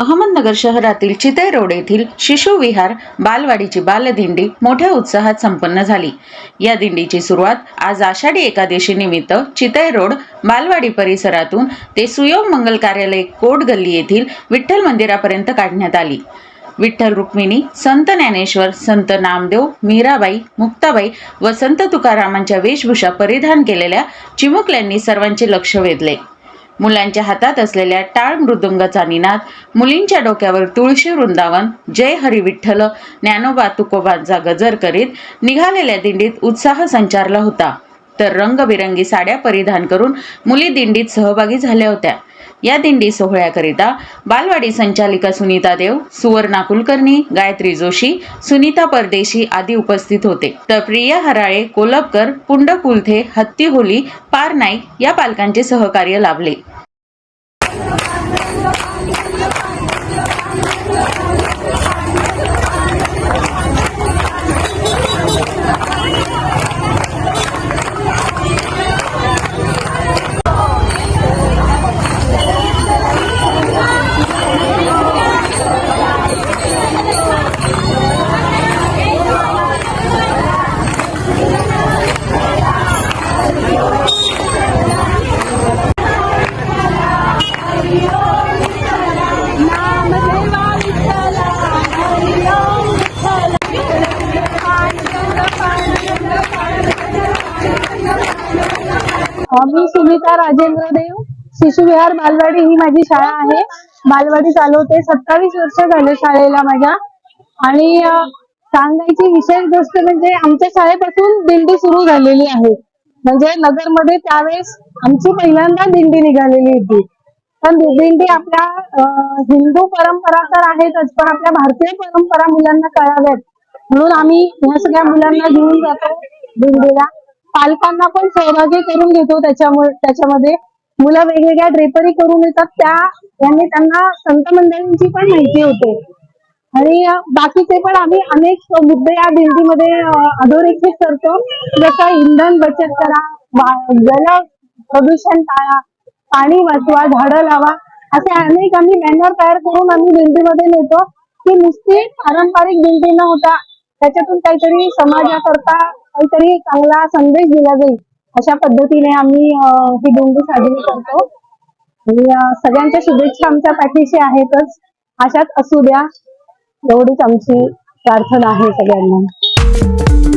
अहमदनगर शहरातील चितय रोड येथील शिशु विहार बालवाडीची बालदिंडी मोठ्या उत्साहात संपन्न झाली. या दिंडीची सुरुवात आज आषाढी एकादशी निमित्त चितय रोड बालवाडी परिसरातून ते सुयोग मंगल कार्यालय कोट गल्ली येथील विठ्ठल मंदिरापर्यंत काढण्यात आली. विठ्ठल रुक्मिणी संत ज्ञानेश्वर संत नामदेव मीराबाई मुक्ताबाई व संत तुकारामांच्या वेशभूषा परिधान केलेल्या चिमुकल्यांनी सर्वांचे लक्ष वेधले. मुलांच्या हातात असलेल्या टाळ मृदुंगाचा निनाद मुलींच्या डोक्यावर तुळशी वृंदावन जय हरी विठ्ठल ज्ञानोबा तुकोबांचा गजर करीत निघालेल्या दिंडीत उत्साह संचारला होता. तर रंगबिरंगी साड्या परिधान करून मुली दिंडीत सहभागी झाल्या होत्या. या दिंडी सोहळ्याकरिता बालवाडी संचालिका सुनीता देव सुवर्णा कुलकर्णी गायत्री जोशी सुनीता परदेशी आदी उपस्थित होते. तर प्रिया हराळे कोलपकर पुंड कुलथे हत्ती होली पार नाईक या पालकांचे सहकार्य लाभले. मी सुनीता राजेंद्र देव शिशुविहार बालवाडी ही माझी शाळा आहे. बालवाडी चालवते. सत्तावीस वर्ष झाले शाळेला माझ्या. आणि सांगायची विशेष गोष्ट म्हणजे आमच्या शाळेपासून दिंडी सुरू झालेली आहे. म्हणजे नगरमध्ये त्यावेळेस आमची पहिल्यांदा दिंडी निघालेली होती. पण दिंडी आपल्या हिंदू परंपरा तर आहेतच पण आपल्या भारतीय परंपरा मुलांना कळाव्यात. म्हणून आम्ही ह्या सगळ्या मुलांना घेऊन जातो दिंडीला. पालकांना पण सहभागी करून घेतो त्याच्यामुळे त्याच्यामध्ये. मुलं वेगवेगळ्या ड्रेपरी करून येतात. त्या यांनी त्यांना संत मंडळींची पण माहिती होते. आणि बाकीचे पण आम्ही अनेक मुद्दे या दिंडीमध्ये अधोरेखित करतो. जसं इंधन बचत करा वा- जल प्रदूषण टाळा पाणी वाचवा झाडं लावा. असे अनेक आम्ही बॅनर तयार करून आम्ही दिंडीमध्ये नेतो. की नुसती पारंपरिक दिंडी न होता त्याच्यातून काहीतरी समाजाकरता काहीतरी चांगला संदेश दिला जाईल. अशा पद्धतीने आम्ही ही दिंडी साजरी करतो. आणि सगळ्यांच्या शुभेच्छा आमच्या पाठीशी आहेतच. अशाच असू द्या. एवढीच आमची प्रार्थना आहे सगळ्यांना.